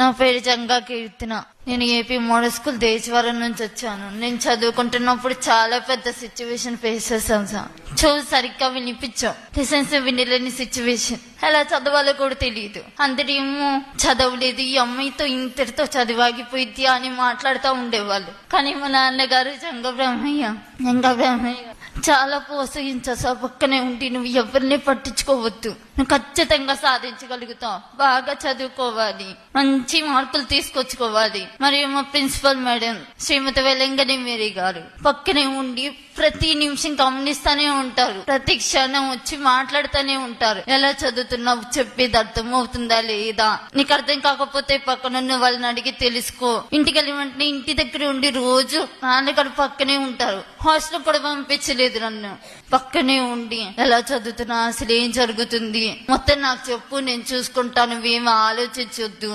నా పేరు జంగా కీర్తిన. నేను ఏపీ మోడల్ స్కూల్ దేశవరం నుంచి వచ్చాను. నేను చదువుకుంటున్నప్పుడు చాలా పెద్ద సిచ్యువేషన్ ఫేస్ చేశాను సార్. చూ సరిగ్గా వినిపించాం లెసన్స్ వినలేని సిచ్యువేషన్ ఎలా చదవాలో కూడా తెలియదు అందరేమో చదవలేదు ఈ అమ్మాయితో ఇంతటితో చదివాగిపోయింది అని మాట్లాడుతూ ఉండేవాళ్ళు. కానీ మా నాన్నగారు జంగ బ్రహ్మయ్య జంగ బ్రహ్మయ్య చాలా ప్రోత్సహించా సార్ పక్కనే ఉండి నువ్వు ఎవరిని పట్టించుకోవద్దు. నువ్వు ఖచ్చితంగా సాధించగలుగుతావు. బాగా చదువుకోవాలి. మంచి మార్కులు తీసుకొచ్చుకోవాలి. మరియు మా principal madam Shrimati Velangani Mary గారు పక్కనే ఉండి ప్రతి నిమిషం గమనిస్తూనే ఉంటారు. ప్రతి క్షణం వచ్చి మాట్లాడుతూనే ఉంటారు. ఎలా చదువుతున్నావు? చెప్పేది అర్థం అవుతుందా లేదా? నీకు అర్థం కాకపోతే పక్కన ఉన్న వాళ్ళని అడిగి తెలుసుకో. ఇంటికి వెళ్ళి వెంటనే ఇంటి దగ్గర ఉండి రోజు నాన్నగారు పక్కనే ఉంటారు. హాస్టల్ కూడా పంపించలేదు. నన్ను. పక్కనే ఉండి ఎలా చదువుతున్నా అసలు ఏం జరుగుతుంది? మొత్తం నాకు చెప్పు నేను చూసుకుంటాను ఏమి ఆలోచించొద్దు.